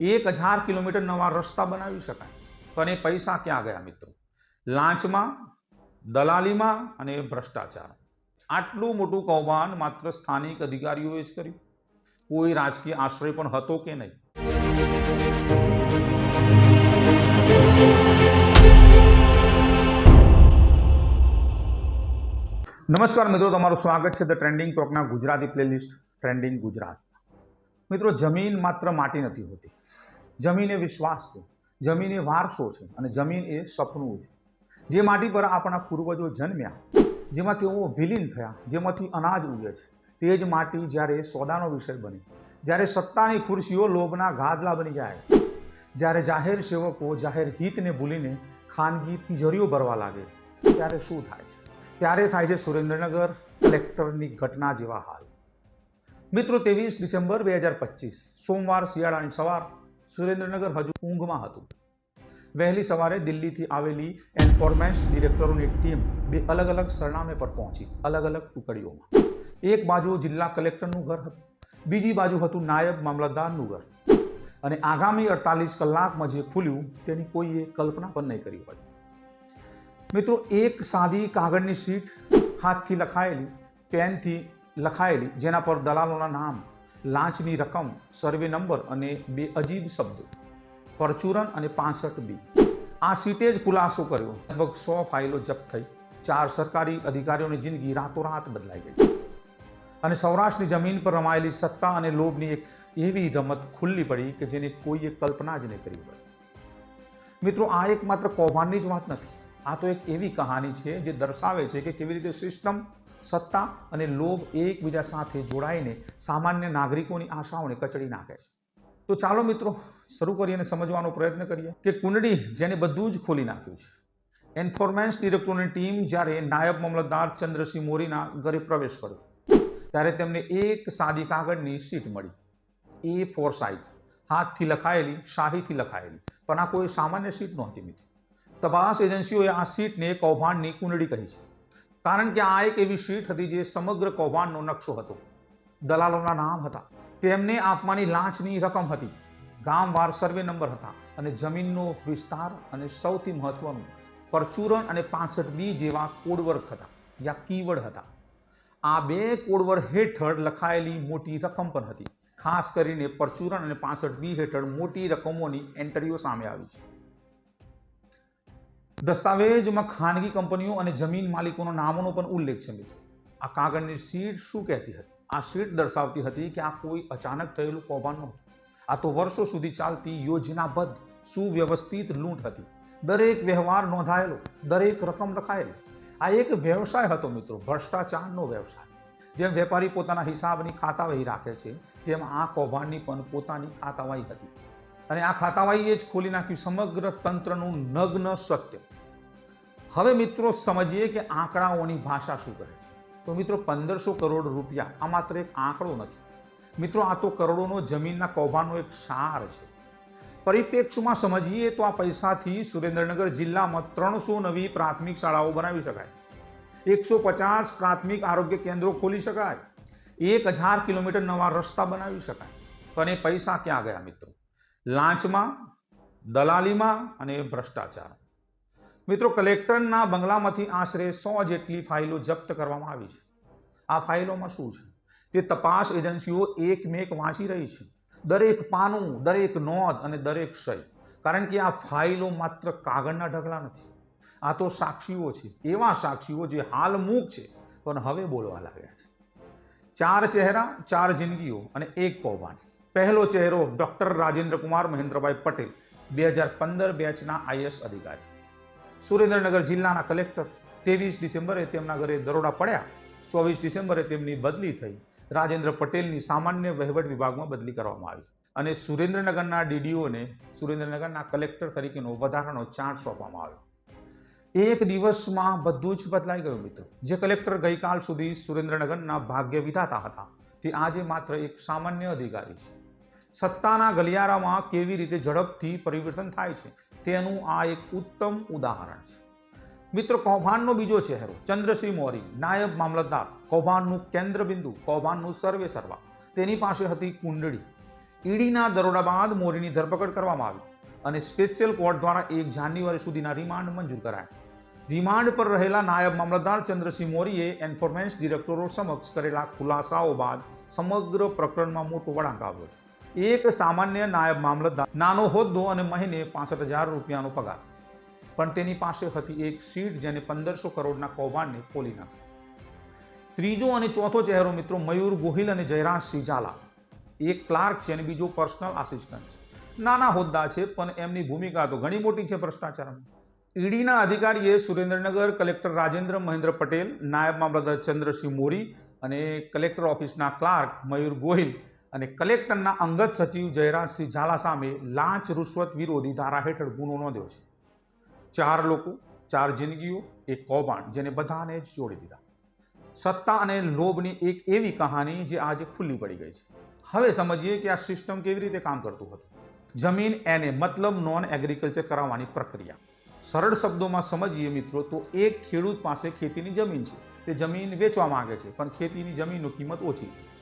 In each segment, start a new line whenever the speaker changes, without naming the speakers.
એક હજાર કિલોમીટર નવા રસ્તા બનાવી શકાય. પણ એ પૈસા ક્યાં ગયા મિત્રો? લાંચમાં, દલાલીમાં અને ભ્રષ્ટાચાર આટલું મોટું કૌભાંડ માત્ર સ્થાનિક અધિકારીઓએ જ કર્યું. કોઈ રાજકીય આશ્રય પણ હતો કે નહીં? નમસ્કાર મિત્રો, તમારું સ્વાગત છે ધ ટ્રેન્ડિંગ ટોકના ગુજરાતી પ્લેલિસ્ટ ટ્રેન્ડિંગ ગુજરાત. મિત્રો, જમીન માત્ર માટી નથી હોતી. જમીન એ વિશ્વાસ છે, જમીન એ વારસો છે અને જમીન એ સપનું છે. જે માટી પર આપણા પૂર્વજો જન્મ્યા જેમાં તેઓ વિલીન થયા, જેમાંથી અનાજ ઉગે છે, તે જ માટી જ્યારે સોદાનો વિષય બની, જ્યારે સત્તાની ખુરશીઓ લોભના ગાદલા બની જાય, જ્યારે જાહેર સેવકો જાહેર હિતને ભૂલીને ખાનગી તિજોરીઓ ભરવા લાગે, ત્યારે શું થાય છે? ત્યારે થાય છે સુરેન્દ્રનગર કલેક્ટરની ઘટના જેવા હાલ. મિત્રો, ત્રેવીસ ડિસેમ્બર બે હજાર પચીસ, સોમવાર શિયાળાની સવાર સુરેન્દ્રનગર હજુ ઊંઘમાં હતું. વહેલી સવારે દિલ્હીથી આવેલી એન્ફોર્મેન્સ ડિરેક્ટરોની ટીમ બે અલગ અલગ સરનામે પર પહોંચી અલગ અલગ ટુકડીઓમાં એક બાજુ જિલ્લા કલેક્ટરનું ઘર હતું, બીજી બાજુ હતું નાયબ મામલતદારનું ઘર. અને આગામી અડતાલીસ કલાકમાં જે ખુલ્યું, તેની કોઈએ કલ્પના પણ નહીં કરી હોય. મિત્રો, એક સાદી કાગળની શીટ હાથથી લખાયેલી, પેનથી લખાયેલી, જેના પર દલાલોના નામ લાંચની રકમ, સર્વે નંબર અને બે અજીબ શબ્દો. પરચુરણ અને પાસઠ બી. આ સીટે જ ખુલાસો કર્યો. લગભગ સો ફાઇલો જપ્ત થઈ. ચાર સરકારી અધિકારીઓની જિંદગી રાતોરાત બદલાઈ ગઈ. અને સૌરાષ્ટ્રની જમીન પર રમાયેલી સત્તા અને લોભની એક એવી રમત ખુલ્લી પડી કે જેની કોઈએ કલ્પના જ નહીં કરી હોય. મિત્રો, આ એક માત્ર કૌભાંડની જ વાત નથી. આ તો એક એવી કહાની છે જે દર્શાવે છે કે કેવી રીતે સિસ્ટમ સત્તા અને લોભ એકબીજા સાથે જોડાઈને સામાન્ય નાગરિકોની આશાઓને કચડી નાખે છે. તો ચાલો મિત્રો, શરૂ કરીએ અને સમજવાનો પ્રયત્ન કરીએ કે કુંડળી જેને બધું જ ખોલી નાખ્યું છે. એન્ફોર્મેન્સ ડિરેક્ટરોની ટીમ જ્યારે નાયબ મામલતદાર ચંદ્રસિંહ મોરીના ઘરે પ્રવેશ કર્યો, ત્યારે તેમને એક સાદી કાગળની શીટ મળી. એ ફોર સાઇઝ હાથથી લખાયેલી, શાહીથી લખાયેલી, પણ આ કોઈ સામાન્ય શીટ નહોતી મિત્રો. તપાસ એજન્સીઓએ આ સીટને કૌભાંડની કુંડળી કહી છે. કારણ કે આ એક એવી સીટ હતી જે સમગ્ર કૌભાંડનો નકશો હતો. દલાલોના નામ હતા. તેમને આપવાની લાંચની રકમ હતી. ગામવાર સર્વે નંબર હતા અને જમીનનો વિસ્તાર અને સૌથી મહત્વનું, પરચુરણ અને પાસઠ બી જેવા કોડવર્ક હતા યા કીવર્ડ હતા. આ બે કોડવર્ડ હેઠળ લખાયેલી મોટી રકમ પણ હતી. ખાસ કરીને પરચુરણ અને પાસઠ બી હેઠળ મોટી રકમોની એન્ટ્રીઓ સામે આવી છે. દસ્તાવેજમાં ખાનગી કંપનીઓ અને જમીન માલિકોના નામોનો પણ ઉલ્લેખ છે મિત્રો. આ કાગળની શીટ શું કહેતી હતી? આ શીટ દર્શાવતી હતી કે આ કોઈ અચાનક થયેલું કૌભાંડ નહોતું. આ તો વર્ષો સુધી ચાલતી યોજનાબદ્ધ, સુવ્યવસ્થિત લૂંટ હતી. દરેક વ્યવહાર નોંધાયેલો, દરેક રકમ લખાયેલી આ એક વ્યવસાય હતો મિત્રો, ભ્રષ્ટાચારનો વ્યવસાય. જેમ વેપારી પોતાના હિસાબની ખાતાવહી રાખે છે, તેમ આ કૌભાંડની પણ પોતાની ખાતાવાહી હતી. અને આ ખાતાવાહીએ જ ખોલી નાખ્યું સમગ્ર તંત્રનું નગ્ન સત્ય. હવે મિત્રો સમજીએ કે આંકડાઓની ભાષા શું કહે છે. તો મિત્રો પંદરસો કરોડ રૂપિયા, આ માત્ર એક આંકડો નથી. મિત્રો આ તો કરોડોનો જમીનના કૌભાંડનો એક સાર છે. પરિપ્રેક્ષમાં સમજીએ તો આ પૈસાથી સુરેન્દ્રનગર જિલ્લામાં ત્રણસો નવી પ્રાથમિક શાળાઓ બનાવી શકાય. એકસો પચાસ પ્રાથમિક આરોગ્ય કેન્દ્રો ખોલી શકાય. એક હજાર કિલોમીટર નવા રસ્તા બનાવી શકાય. પણ એ પૈસા ક્યાં ગયા મિત્રો? લાંચમાં, દલાલીમાં અને ભ્રષ્ટાચાર મિત્રો, કલેક્ટરના બંગલામાંથી આશરે સો જેટલી ફાઇલો જપ્ત કરવામાં આવી છે. આ ફાઇલોમાં શું છે? તે તપાસ એજન્સીઓ એકમેક વાંચી રહી છે. દરેક પાનું, દરેક નોંધ અને દરેક સહી. કારણ કે આ ફાઇલો માત્ર કાગળના ઢગલા નથી. આ તો સાક્ષીઓ છે. એવા સાક્ષીઓ જે હાલ મૂક છે, પણ હવે બોલવા લાગ્યા છે. ચાર ચહેરા, ચાર જિંદગીઓ અને એક કૌભાંડ. પહેલો ચહેરો ડૉક્ટર રાજેન્દ્ર કુમાર મહેન્દ્રભાઈ પટેલ, બે હજાર પંદર બેચના આઈએસ અધિકારી. સુરેન્દ્રનગર જિલ્લાના કલેક્ટર, ત્રેવીસ ડિસેમ્બરે તેમના ઘરે દરોડા પડ્યા. ચોવીસ ડિસેમ્બરે તેમની બદલી થઈ. રાજેન્દ્ર પટેલની સામાન્ય વહીવટ વિભાગમાં બદલી કરવામાં આવી. અને સુરેન્દ્રનગરના ડીડીઓને સુરેન્દ્રનગરના કલેક્ટર તરીકેનો વધારાનો ચાર્જ સોંપવામાં આવ્યો. એક દિવસમાં બધું જ બદલાઈ ગયું મિત્રો. જે કલેક્ટર ગઈકાલ સુધી સુરેન્દ્રનગરના ભાગ્ય વિધાતા હતા, તે આજે માત્ર એક સામાન્ય અધિકારી છે. સત્તાના ગલિયારામાં કેવી રીતે ઝડપથી પરિવર્તન થાય છે, તેનું આ એક ઉત્તમ ઉદાહરણ છે. મિત્રો, કૌભાંડનો બીજો ચહેરો ચંદ્રસિંહ મોરી નાયબ મામલતદાર, કૌભાંડનું કેન્દ્ર બિંદુ કૌભાંડનું સર્વે સર્વા, તેની પાસે હતી કુંડળી. ઈડીના દરોડા બાદ મોરીની ધરપકડ કરવામાં આવી અને સ્પેશિયલ કોર્ટ દ્વારા એક જાન્યુઆરી સુધીના રિમાન્ડ મંજૂર કરાયા. રિમાન્ડ પર રહેલા નાયબ મામલતદાર ચંદ્રસિંહ મોરીએ એન્ફોર્મેન્સ ડિરેક્ટરો સમક્ષ કરેલા ખુલાસાઓ બાદ સમગ્ર પ્રકરણમાં મોટો વળાંક આવ્યો છે. એક સામાન્ય નાયબ મામલતદાર નાનો હોદ્દો અને મહિને પાસઠ હજાર રૂપિયાનો પગાર. પણ તેની પાસે હતી એક સીટ જેને પંદરસો કરોડના કૌભાંડને ખોલી નાખી. ત્રીજો અને ચોથો ચહેરો મિત્રો મયુર ગોહિલ અને જયરાજસિંહ ઝાલા એક ક્લાર્ક છે અને બીજો પર્સનલ આસિસ્ટન્ટ છે. નાના હોદ્દા છે, પણ એમની ભૂમિકા તો ઘણી મોટી છે ભ્રષ્ટાચારમાં. ઈડીના અધિકારીએ સુરેન્દ્રનગર કલેક્ટર રાજેન્દ્ર મહેન્દ્ર પટેલ, નાયબ મામલતદાર ચંદ્રસિંહ મોરી અને કલેક્ટર ઓફિસના ક્લાર્ક મયુર ગોહિલ અને કલેક્ટરના અંગત સચિવ જયરાજસિંહ ઝાલા સામે લાંચ રૂશ્વત વિરોધી ધારા હેઠળ ગુનો નોંધ્યો છે. ચાર લોકો, ચાર જિંદગીઓ, એક કૌભાંડ જેને બધાને જ જોડી દીધા. સત્તા અને લોભની એક એવી કહાની જે આજે ખુલ્લી પડી ગઈ છે. હવે સમજીએ કે આ સિસ્ટમ કેવી રીતે કામ કરતું હતું. જમીન એને મતલબ નોન એગ્રીકલ્ચર કરાવવાની પ્રક્રિયા. સરળ શબ્દોમાં સમજીએ મિત્રો, તો એક ખેડૂત પાસે ખેતીની જમીન છે. તે જમીન વેચવા માંગે છે, પણ ખેતીની જમીનની કિંમત ઓછી છે.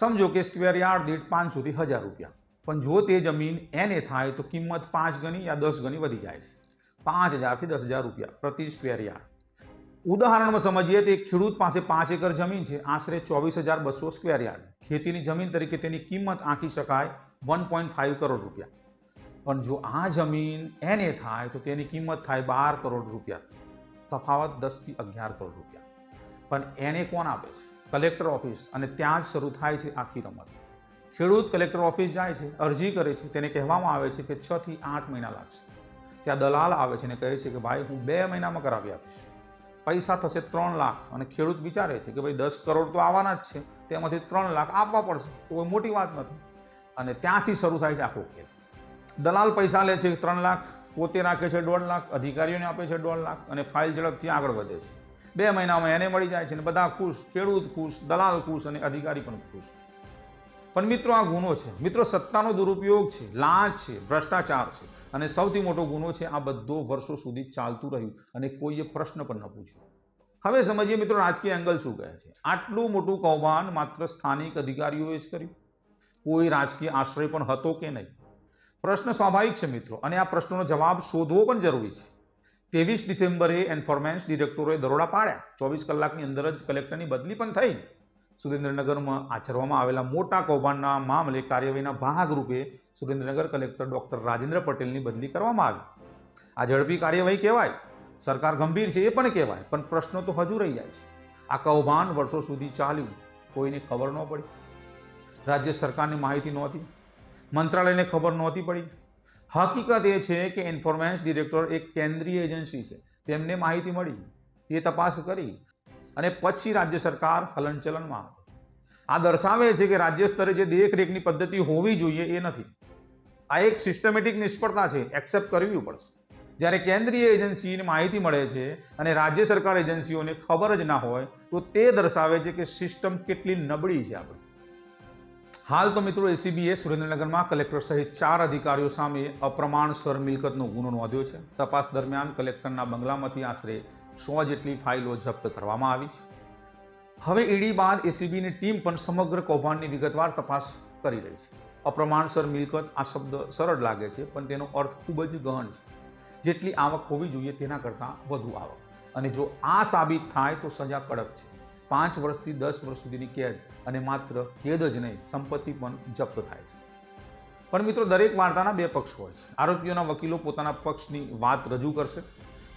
સમજો કે સ્ક્વેર યાર્ડ દીઠ પાંચસોથી હજાર રૂપિયા. પણ જો તે જમીન એને થાય તો કિંમત પાંચ ગણી યા દસ ગણી વધી જાય છે. પાંચ હજારથી દસ હજાર રૂપિયા પ્રતિ સ્ક્વેર યાર્ડ. ઉદાહરણમાં સમજીએ તો એક ખેડૂત પાસે પાંચ એકર જમીન છે. આશરે ચોવીસ હજાર બસો સ્ક્વેર યાર્ડ. ખેતીની જમીન તરીકે તેની કિંમત આંકી શકાય વન પોઈન્ટ ફાઇવ કરોડ રૂપિયા. પણ જો આ જમીન એને થાય તો તેની કિંમત થાય બાર કરોડ રૂપિયા. તફાવત દસથી અગિયાર કરોડ રૂપિયા. પણ એને કોણ આપે છે? કલેક્ટર ઓફિસ અને ત્યાં જ શરૂ થાય છે આખી રમત. ખેડૂત કલેક્ટર ઓફિસ જાય છે, અરજી કરે છે, તેને કહેવામાં આવે છે કે છ થી આઠ મહિના લાગશે. ત્યાં દલાલ આવે છે અને કહે છે કે ભાઈ હું બે મહિનામાં કરાવી આપીશ. પૈસા થશે ત્રણ લાખ અને ખેડૂત વિચારે છે કે ભાઈ દસ કરોડ તો આવવાના જ છે, તેમાંથી ત્રણ લાખ આપવા પડશે કોઈ મોટી વાત નથી. અને ત્યાંથી શરૂ થાય છે આખો ખેલ. દલાલ પૈસા લે છે ત્રણ લાખ, પોતે રાખે છે દોઢ લાખ, અધિકારીઓને આપે છે દોઢ લાખ અને ફાઇલ ઝડપથી આગળ વધે છે. બે મહિનામાં એને મળી જાય છે અને બધા ખુશ, ખેડૂત ખુશ, દલાલ ખુશ અને અધિકારી પણ ખુશ. પણ મિત્રો આ ગુનો છે. મિત્રો, સત્તાનો દુરુપયોગ છે, લાંચ છે, ભ્રષ્ટાચાર છે અને સૌથી મોટો ગુનો છે આ બધો વર્ષો સુધી ચાલતું રહ્યું અને કોઈએ પ્રશ્ન પણ ન પૂછ્યો. હવે સમજીએ મિત્રો, રાજકીય એંગલ શું કહે છે? આટલું મોટું કૌભાંડ માત્ર સ્થાનિક અધિકારીઓએ જ કર્યું. કોઈ રાજકીય આશ્રય પણ હતો કે નહીં? પ્રશ્ન સ્વાભાવિક છે મિત્રો અને આ પ્રશ્નનો જવાબ શોધવો પણ જરૂરી છે. ત્રેવીસ ડિસેમ્બરે એન્ફોર્મેન્સ ડિરેક્ટરોએ દરોડા પાડ્યા. ચોવીસ કલાકની અંદર જ કલેક્ટરની બદલી પણ થઈ. સુરેન્દ્રનગરમાં આચરવામાં આવેલા મોટા કૌભાંડના મામલે કાર્યવાહીના ભાગરૂપે સુરેન્દ્રનગર કલેક્ટર ડૉક્ટર રાજેન્દ્ર પટેલની બદલી કરવામાં આવી. આ ઝડપી કાર્યવાહી કહેવાય. સરકાર ગંભીર છે એ પણ કહેવાય, પણ પ્રશ્નો તો હજુ રહી જાય છે. આ કૌભાંડ વર્ષો સુધી ચાલ્યું. કોઈને ખબર ન પડી. રાજ્ય સરકારની માહિતી નહોતી. મંત્રાલયને ખબર નહોતી પડી. હકીકત એ છે કે ઇન્ફોર્મેન્સ ડિરેક્ટર એક કેન્દ્રીય એજન્સી છે. તેમને માહિતી મળી. એ તપાસ કરી અને પછી રાજ્ય સરકાર હલનચલનમાં આ દર્શાવે છે કે રાજ્ય સ્તરે જે દેખરેખની પદ્ધતિ હોવી જોઈએ એ નથી. આ એક સિસ્ટમેટિક નિષ્ફળતા છે. એક્સેપ્ટ કરવી પડશે. જ્યારે કેન્દ્રીય એજન્સીને માહિતી મળે છે અને રાજ્ય સરકાર એજન્સીઓને ખબર જ ના હોય, તો તે દર્શાવે છે કે સિસ્ટમ કેટલી નબળી છે આપણી હાલ તો મિત્રો એસીબીએ સુરેન્દ્રનગરમાં કલેક્ટર સહિત ચાર અધિકારીઓ સામે અપ્રમાણસર મિલકતનો ગુનો નોંધ્યો છે. તપાસ દરમિયાન કલેક્ટરના બંગલામાંથી આશરે સો જેટલી ફાઇલો જપ્ત કરવામાં આવી છે. હવે ઈડી બાદ એસીબીની ટીમ પણ સમગ્ર કૌભાંડની વિગતવાર તપાસ કરી રહી છે. અપ્રમાણસર મિલકત આ શબ્દ સરળ લાગે છે, પણ તેનો અર્થ ખૂબ જ ગહન છે. જેટલી આવક હોવી જોઈએ તેના કરતાં વધુ આવક. અને જો આ સાબિત થાય તો સજા કડક છે. પાંચ વર્ષથી દસ વર્ષ સુધીની કેદ અને માત્ર કેદ જ નહીં, સંપત્તિ પણ જપ્ત થાય છે. પણ મિત્રો, દરેક વાર્તાના બે પક્ષ હોય છે. આરોપીઓના વકીલો પોતાના પક્ષની વાત રજૂ કરશે,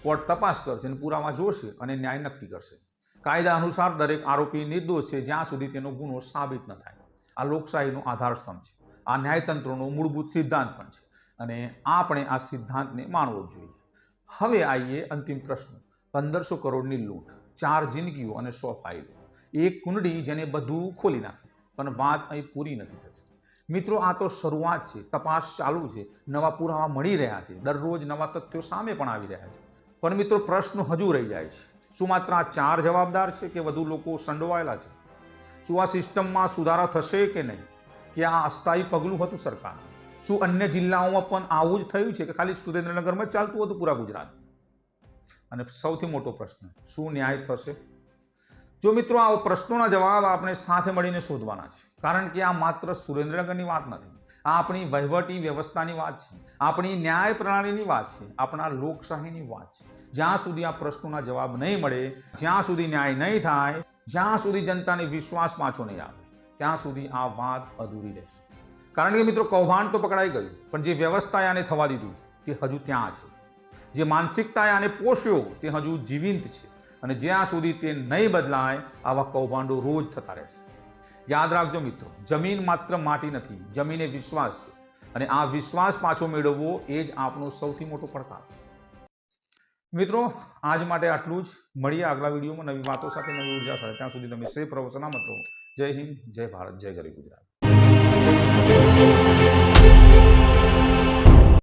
કોર્ટ તપાસ કરશે અને પુરાવા જોશે અને ન્યાય નક્કી કરશે. કાયદા અનુસાર દરેક આરોપી નિર્દોષ છે, જ્યાં સુધી તેનો ગુનો સાબિત ન થાય. આ લોકશાહીનો આધારસ્તંભ છે. આ ન્યાયતંત્રનો મૂળભૂત સિદ્ધાંત પણ છે. અને આપણે આ સિદ્ધાંતને માનવો જ જોઈએ. હવે આવીએ અંતિમ પ્રશ્ન. પંદરસો કરોડની લૂંટ. ચાર જિંદગીઓ અને સો ફાઇલો. એક કુંડળી જેને બધું ખોલી નાખ્યું પણ વાત અહીં પૂરી નથી થતી. મિત્રો, આ તો શરૂઆત છે, તપાસ ચાલુ છે, નવા પુરાવા મળી રહ્યા છે, દરરોજ નવા તથ્યો સામે પણ આવી રહ્યા છે. પણ મિત્રો, પ્રશ્ન હજુ રહી જાય છે. શું માત્ર આ ચાર જવાબદાર છે કે વધુ લોકો સંડોવાયેલા છે? શું આ સિસ્ટમમાં સુધારા થશે કે નહીં? કે આ અસ્થાયી પગલું હતું સરકાર શું અન્ય જિલ્લાઓમાં પણ આવું જ થયું છે કે ખાલી સુરેન્દ્રનગરમાં ચાલતું હતું પૂરા ગુજરાત? અને સૌથી મોટો પ્રશ્ન, શું ન્યાય થશે? જો મિત્રો આ પ્રશ્નોના જવાબ આપણે સાથે મળીને શોધવાના છે, કારણ કે આ માત્ર સુરેન્દ્રનગરની વાત નથી, આ આપણી વહીવટી વ્યવસ્થાની વાત છે, આપણી ન્યાય પ્રણાલીની વાત છે, આપણા લોકશાહીની વાત છે. જ્યાં સુધી આ પ્રશ્નોના જવાબ નહીં મળે, જ્યાં સુધી ન્યાય નહીં થાય, જ્યાં સુધી જનતાને વિશ્વાસ પાછો નહીં આવે, ત્યાં સુધી આ વાત અધૂરી રહેશે. કારણ કે મિત્રો, કૌભાંડ તો પકડાઈ ગયું, પણ જે વ્યવસ્થાએ આને થવા દીધું, તે હજુ ત્યાં છે. જે માનસિકતાએ આને પોષ્યો તે હજુ જીવિંત છે અને જ્યાં સુધી તે નહીં બદલાય, આવા કૌભાંડો રોજ થતા રહેશે. યાદ રાખજો મિત્રો, જમીન માત્ર માટી નથી, જમીન એ વિશ્વાસ છે. અને આ વિશ્વાસ પાછો મેળવવો એ જ આપણો સૌથી મોટો પડકાર. મિત્રો, આજ માટે આટલું જ. મળીએ આગલા વિડીયોમાં નવી વાતો સાથે, નવી ઊર્જા સાથે. ત્યાં સુધી તમે શ્રી પ્રવચના મિત્રો જય હિન્દ, જય ભારત, જય ગરીબ ગુજરાત.